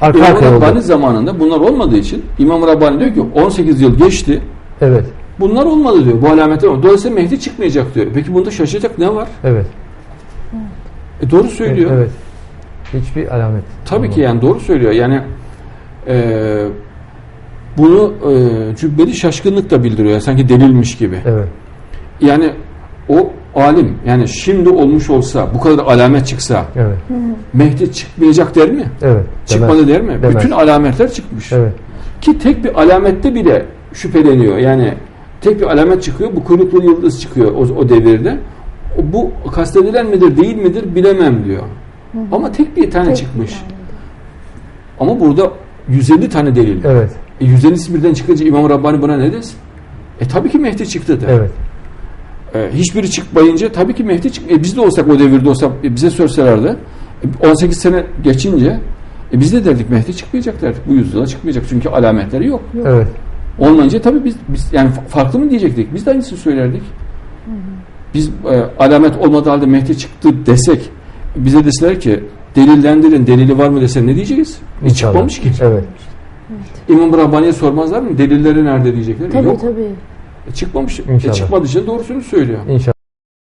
Arka İmam arkaya oldu. Rabbani zamanında bunlar olmadığı için İmam Rabbani diyor ki 18 yıl geçti. Evet. Bunlar olmadı diyor. Bu alametler olmadı. Dolayısıyla Mehdi çıkmayacak diyor. Peki bunda şaşacak ne var? Evet. E doğru söylüyor. Evet. Hiçbir alamet. Tabii ki yani doğru söylüyor. Yani e, bunu e, cübbeli şaşkınlık da bildiriyor. Sanki delilmiş gibi. Evet. Yani o alim yani şimdi olmuş olsa bu kadar alamet çıksa Evet. Mehdi çıkmayacak der mi? Evet. Çıkmadı Demez. der mi? Demez. Bütün alametler çıkmış. Evet. Ki tek bir alamette bile şüpheleniyor. Yani tek bir alamet çıkıyor. Bu kuyruklu yıldız çıkıyor o, o devirde. Bu kastedilen midir değil midir bilemem diyor. Ama tek bir tane Tek çıkmış. yani. Ama burada 150 tane delil. Evet. E 150'si birden çıkınca İmam Rabbani buna ne desin? E tabii ki Mehdi çıktı der. Evet. E, hiçbiri çıkmayınca tabii ki Mehdi çık. E, biz de olsak o devirde olsak e, bize sorsalardı e, 18 sene geçince e, biz de derdik Mehdi çıkmayacak derdik. Bu yüzyıla çıkmayacak çünkü alametleri yok. Evet. Olmayınca tabii biz, biz yani fa- farklı mı diyecektik? Biz de aynısını söylerdik. Biz e, alamet olmadığı halde Mehdi çıktı desek bize deseler ki delillendirin delili var mı desen ne diyeceğiz? E, çıkmamış ki. Evet. İmam Rabbani'ye sormazlar mı? Delilleri nerede diyecekler. Tabii Yok. tabii. E, çıkmamış. E, çıkmadığı için doğrusunu söylüyor. İnşallah.